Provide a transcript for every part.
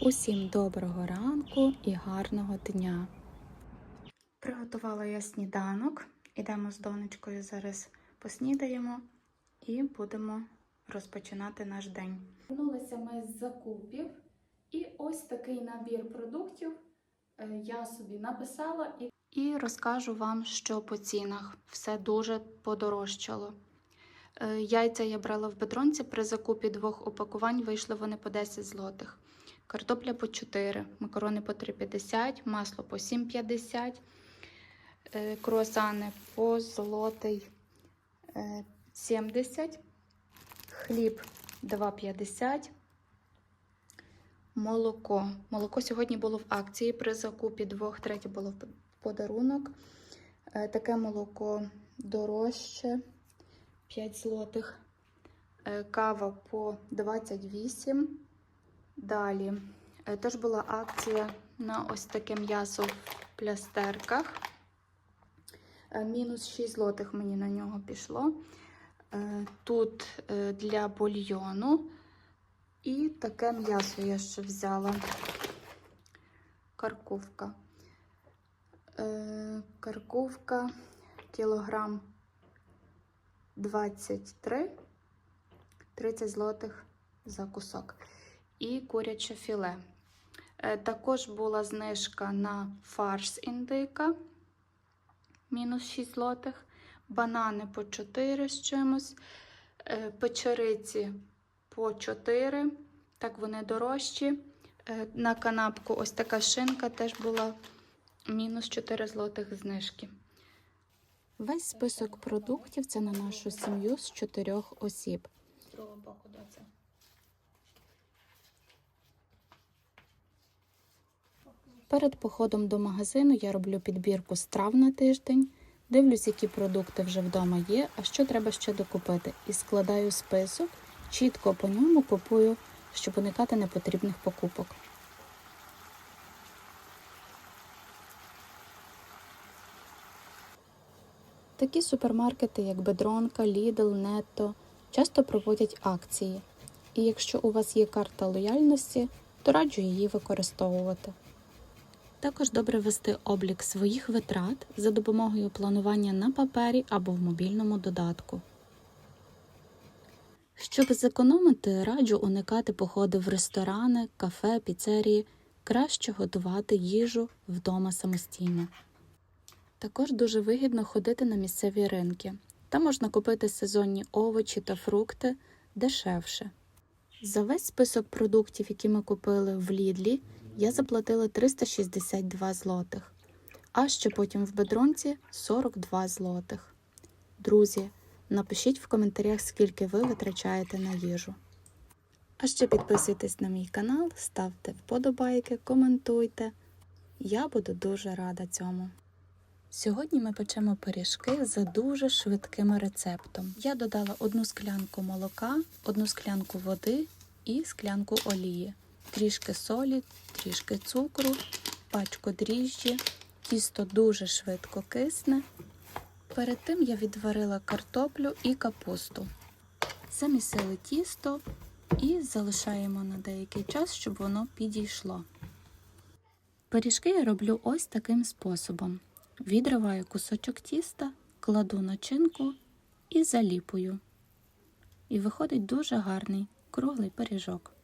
Усім доброго ранку і гарного дня. Приготувала я сніданок. Ідемо з донечкою зараз поснідаємо і будемо розпочинати наш день. Вернулися ми з закупів, і ось такий набір продуктів е, я собі написала і, і розкажу вам, що по цінах. Все дуже подорожчало. Е, Яйця я брала в бедронці при закупі двох упакувань, вийшли вони по 10 злотих. Картопля по 4, макарони по 3,50, масло по 7,50, е, круасани по злотий е, 70, хліб 2,50, молоко. Молоко сьогодні було в акції при закупі двох, третє було в подарунок. Е, Таке молоко дорожче 5 злотих. Е, Кава по 28. Далі е, теж була акція на ось таке м'ясо в плястерках. Е, Мінус 6 злотих мені на нього пішло. Е, Тут для бульйону. І таке м'ясо я ще взяла. Каркувка. Е, Каркувка кілограм 23, 30 злотих за кусок. І куряче філе. Е, Також була знижка на фарш індика, мінус 6 злотих, банани по 4 з чимось, е, печериці по 4, так вони дорожчі. Е, На канапку ось така шинка теж була мінус 4 злотих знижки. Весь список продуктів це на нашу сім'ю з чотирьох осіб. З другого боку доця. Перед походом до магазину я роблю підбірку страв на тиждень, дивлюсь, які продукти вже вдома є, а що треба ще докупити, і складаю список, чітко по ньому купую, щоб уникати непотрібних покупок. Такі супермаркети, як Бедронка, Lidl, Netto, часто проводять акції. І якщо у вас є карта лояльності, то раджу її використовувати. Також добре вести облік своїх витрат за допомогою планування на папері або в мобільному додатку. Щоб зекономити, раджу уникати походи в ресторани, кафе, піцерії, краще готувати їжу вдома самостійно. Також дуже вигідно ходити на місцеві ринки. Там можна купити сезонні овочі та фрукти дешевше. За весь список продуктів, які ми купили в Лідлі, я заплатила 362 злотих, а ще потім в бедронці 42 злотих. Друзі, напишіть в коментарях, скільки ви витрачаєте на їжу. А ще підписуйтесь на мій канал, ставте вподобайки, коментуйте. Я буду дуже рада цьому. Сьогодні ми печемо пиріжки за дуже швидким рецептом. Я додала одну склянку молока, одну склянку води і склянку олії, трішки солі, трішки цукру, пачку дріжджі. Тісто дуже швидко кисне. Перед тим я відварила картоплю і капусту. Замісили тісто і залишаємо на деякий час, щоб воно підійшло. Пиріжки я роблю ось таким способом. Відриваю кусочок тіста, кладу начинку і заліпую. І виходить дуже гарний круглий пиріжок.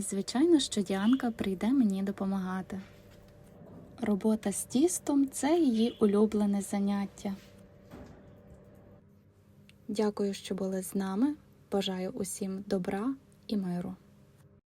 Звичайно, що Діанка прийде мені допомагати. Робота з тістом це її улюблене заняття. Дякую, що були з нами. Бажаю усім добра і миру.